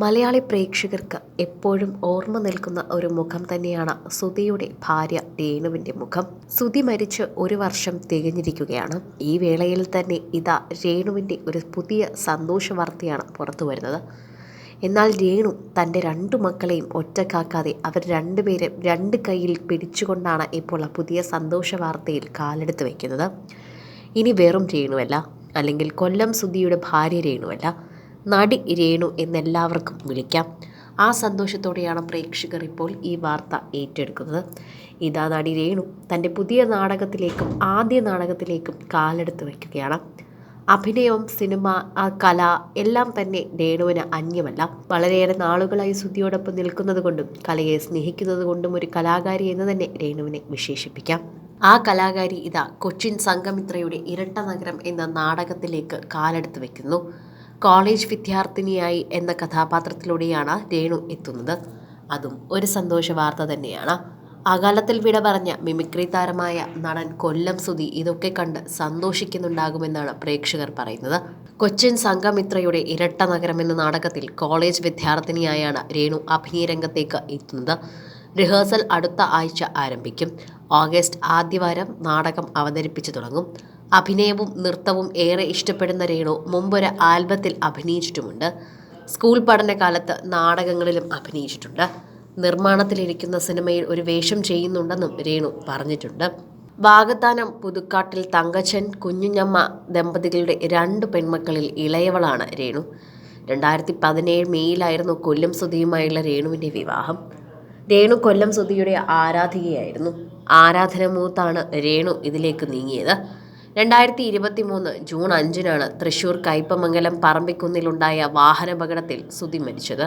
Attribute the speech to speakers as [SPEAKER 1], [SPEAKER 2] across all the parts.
[SPEAKER 1] മലയാളി പ്രേക്ഷകർക്ക് എപ്പോഴും ഓർമ്മ നിൽക്കുന്ന ഒരു മുഖം തന്നെയാണ് സുധിയുടെ ഭാര്യ രേണുവിന്റെ മുഖം. സുധി മരിച്ച് ഒരു വർഷം തികഞ്ഞിരിക്കുകയാണ്. ഈ വേളയിൽ തന്നെ ഇതാ രേണുവിന്റെ ഒരു പുതിയ സന്തോഷ വാർത്തയാണ് പുറത്തു വരുന്നത്. എന്നാൽ രേണു തന്റെ രണ്ടു മക്കളെയും ഒറ്റക്കാക്കാതെ അവർ രണ്ടുപേരെ രണ്ട് കൈയിൽ പിടിച്ചുകൊണ്ടാണ് ഇപ്പോൾ ആ പുതിയ സന്തോഷ വാർത്തയിൽ കാലെടുത്ത് വയ്ക്കുന്നത് ഇനി വെറും രേണുവല്ല അല്ലെങ്കിൽ കൊല്ലം സുധിയുടെ ഭാര്യ രേണുവല്ല നടി രേണു എന്നെല്ലാവർക്കും വിളിക്കാം. ആ സന്തോഷത്തോടെയാണ് പ്രേക്ഷകർ ഇപ്പോൾ ഈ വാർത്ത ഏറ്റെടുക്കുന്നത്. ഇതാ നടി രേണു തന്റെ പുതിയ നാടകത്തിലേക്കും ആദ്യ നാടകത്തിലേക്കും കാലെടുത്ത് വയ്ക്കുകയാണ്. അഭിനയം സിനിമ കല എല്ലാം തന്നെ രേണുവിന് അന്യമല്ല. വളരെയേറെ നാളുകളായി സുധിയോടൊപ്പം നിൽക്കുന്നത് കൊണ്ടും കലയെ സ്നേഹിക്കുന്നത് കൊണ്ടും ഒരു കലാകാരി എന്ന് തന്നെ രേണുവിനെ വിശേഷിപ്പിക്കാം. ആ കലാകാരി ഇതാ കൊച്ചിൻ സംഘമിത്രയുടെ ഇരട്ട നഗരം എന്ന നാടകത്തിലേക്ക് കാലെടുത്ത് വെക്കുന്നു കോളേജ് വിദ്യാർത്ഥിനിയായി എന്ന കഥാപാത്രത്തിലൂടെയാണ് രേണു എത്തുന്നത്. അതും ഒരു സന്തോഷ വാർത്ത തന്നെയാണ്. അകാലത്തിൽ വിട പറഞ്ഞ മിമിക്രി താരമായ നടൻ കൊല്ലം സുധി ഇതൊക്കെ കണ്ട് സന്തോഷിക്കുന്നുണ്ടാകുമെന്നാണ് പ്രേക്ഷകർ പറയുന്നത്. കൊച്ചിൻ സംഘമിത്രയുടെ ഇരട്ട നഗരം എന്ന നാടകത്തിൽ കോളേജ് വിദ്യാർത്ഥിനിയായാണ് രേണു അഭിനയ രംഗത്തേക്ക് എത്തുന്നത്. റിഹേഴ്സൽ അടുത്ത ആഴ്ച ആരംഭിക്കും. ഓഗസ്റ്റ് ആദ്യവാരം നാടകം അവതരിപ്പിച്ചു തുടങ്ങും. അഭിനയവും നൃത്തവും ഏറെ ഇഷ്ടപ്പെടുന്ന രേണു മുമ്പൊരു ആൽബത്തിൽ അഭിനയിച്ചിട്ടുമുണ്ട്. സ്കൂൾ പഠനകാലത്ത് നാടകങ്ങളിലും അഭിനയിച്ചിട്ടുണ്ട്. നിർമ്മാണത്തിലിരിക്കുന്ന സിനിമയിൽ ഒരു വേഷം ചെയ്യുന്നുണ്ടെന്നും രേണു പറഞ്ഞിട്ടുണ്ട്. വാഗത്താനം പുതുക്കാട്ടിൽ തങ്കച്ചൻ കുഞ്ഞുഞ്ഞമ്മ ദമ്പതികളുടെ രണ്ട് പെൺമക്കളിൽ ഇളയവളാണ് രേണു. രണ്ടായിരത്തി പതിനേഴ് മെയ്യിലായിരുന്നു കൊല്ലം സുധിയുമായുള്ള രേണുവിന്റെ വിവാഹം. രേണു കൊല്ലം സുധിയുടെ ആരാധികയായിരുന്നു. ആരാധന മൂത്താണ് രേണു ഇതിലേക്ക് നീങ്ങിയത്. രണ്ടായിരത്തി ഇരുപത്തി മൂന്ന് ജൂൺ അഞ്ചിനാണ് തൃശൂർ കയ്പമംഗലം പറമ്പിക്കുന്നിലുണ്ടായ വാഹനാപകടത്തിൽ സുതി മരിച്ചത്.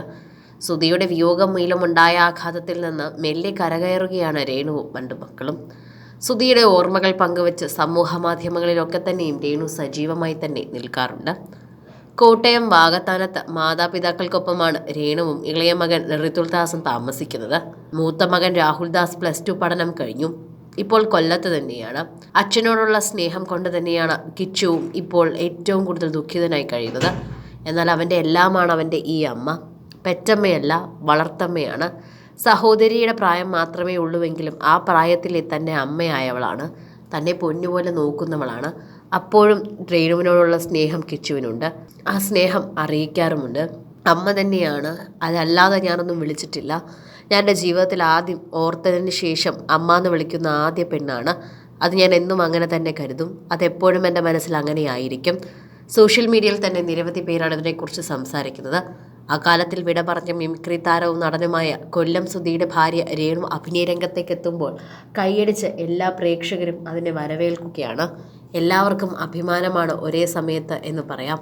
[SPEAKER 1] സുതിയുടെ വിയോഗം മൂലമുണ്ടായ ആഘാതത്തിൽ നിന്ന് മെല്ലെ കരകയറുകയാണ് രേണുവും രണ്ടു മക്കളും. സുതിയുടെ ഓർമ്മകൾ പങ്കുവച്ച് സമൂഹ മാധ്യമങ്ങളിലൊക്കെ തന്നെയും രേണു സജീവമായി തന്നെ നിൽക്കാറുണ്ട്. കോട്ടയം വാഗത്താനത്ത് മാതാപിതാക്കൾക്കൊപ്പമാണ് രേണുവും ഇളയ മകൻ ഋതുൽദാസും താമസിക്കുന്നത്. മൂത്ത മകൻ രാഹുൽദാസ് പ്ലസ് ടു പഠനം കഴിഞ്ഞു. ഇപ്പോൾ കൊല്ലത്ത് തന്നെയാണ്. അച്ഛനോടുള്ള സ്നേഹം കൊണ്ട് തന്നെയാണ് കിച്ചുവും ഇപ്പോൾ ഏറ്റവും കൂടുതൽ ദുഃഖിതനായി കഴിയുന്നത്. എന്നാൽ അവന്റെ എല്ലാമാണ് അവന്റെ ഈ അമ്മ. പെറ്റമ്മയല്ല വളർത്തമ്മയാണ്. സഹോദരിയുടെ പ്രായം മാത്രമേ ഉള്ളൂവെങ്കിലും ആ പ്രായത്തിൽ തന്നെ അമ്മയായവളാണ്. തന്നെ പൊന്നുപോലെ നോക്കുന്നവളാണ്. അപ്പോഴും രേണുവിനോടുള്ള സ്നേഹം കിച്ചുവിനുണ്ട്. ആ സ്നേഹം അറിയിക്കാറുമുണ്ട്. അമ്മ തന്നെയാണ്. അതല്ലാതെ ഞാനൊന്നും വിളിച്ചിട്ടില്ല. ഞാൻ എന്റെ ജീവിതത്തിൽ ആദ്യം ഓർത്തതിന് ശേഷം അമ്മ എന്ന് വിളിക്കുന്ന ആദ്യ പെണ്ണാണ്. അത് ഞാൻ എന്നും അങ്ങനെ തന്നെ കരുതും. അതെപ്പോഴും എന്റെ മനസ്സിൽ അങ്ങനെ ആയിരിക്കും സോഷ്യൽ മീഡിയയിൽ തന്നെ നിരവധി പേരാണ് ഇതിനെക്കുറിച്ച് സംസാരിക്കുന്നത്. അക്കാലത്തിൽ വിട പറഞ്ഞ മിമിക്രി താരവും നടനുമായ കൊല്ലം സുധിയുടെ ഭാര്യ രേണു അഭിനയ രംഗത്തേക്ക് എത്തുമ്പോൾ കൈയടിച്ച് എല്ലാ പ്രേക്ഷകരും അതിനെ വരവേൽക്കുകയാണ്. എല്ലാവർക്കും അഭിമാനമാണ് ഒരേ സമയത്ത് എന്ന് പറയാം.